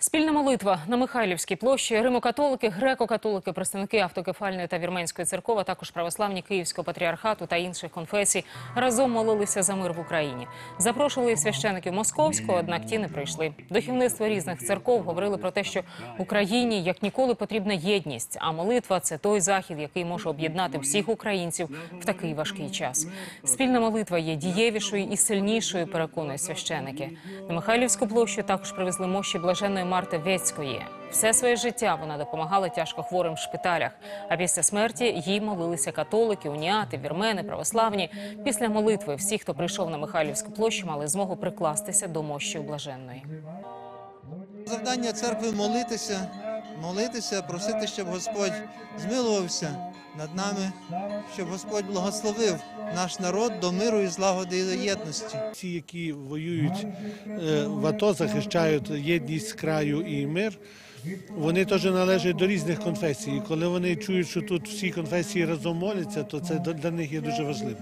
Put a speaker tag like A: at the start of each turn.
A: Спільна молитва на Михайлівській площі. Римо-католики, греко-католики, представники автокефальної та вірменської церков, також православні Київського патріархату та інших конфесій разом молилися за мир в Україні. Запрошували священиків московського, однак ті не прийшли. Духовництво різних церков говорили про те, що Україні як ніколи потрібна єдність. А молитва це той захід, який може об'єднати всіх українців в такий важкий час. Спільна молитва є дієвішою і сильнішою, переконують священики. На Михайлівську площу також привезли мощі блаженної Марти Вецької. Все своє життя вона допомагала тяжко хворим в шпиталях. А після смерті їй молилися католики, уніати, вірмени, православні. Після молитви всі, хто прийшов на Михайлівську площу, мали змогу прикластися до мощі блаженної.
B: Завдання церкви молитися, молитися, просити, щоб Господь змилувався над нами, щоб Господь благословив наш народ до миру і злагоди і єдності.
C: Ті, які воюють е, в АТО, захищають єдність краю і мир. Вони теж належать до різних конфесій. Коли вони чують, що тут всі конфесії разом моляться, то це для них є дуже важливо.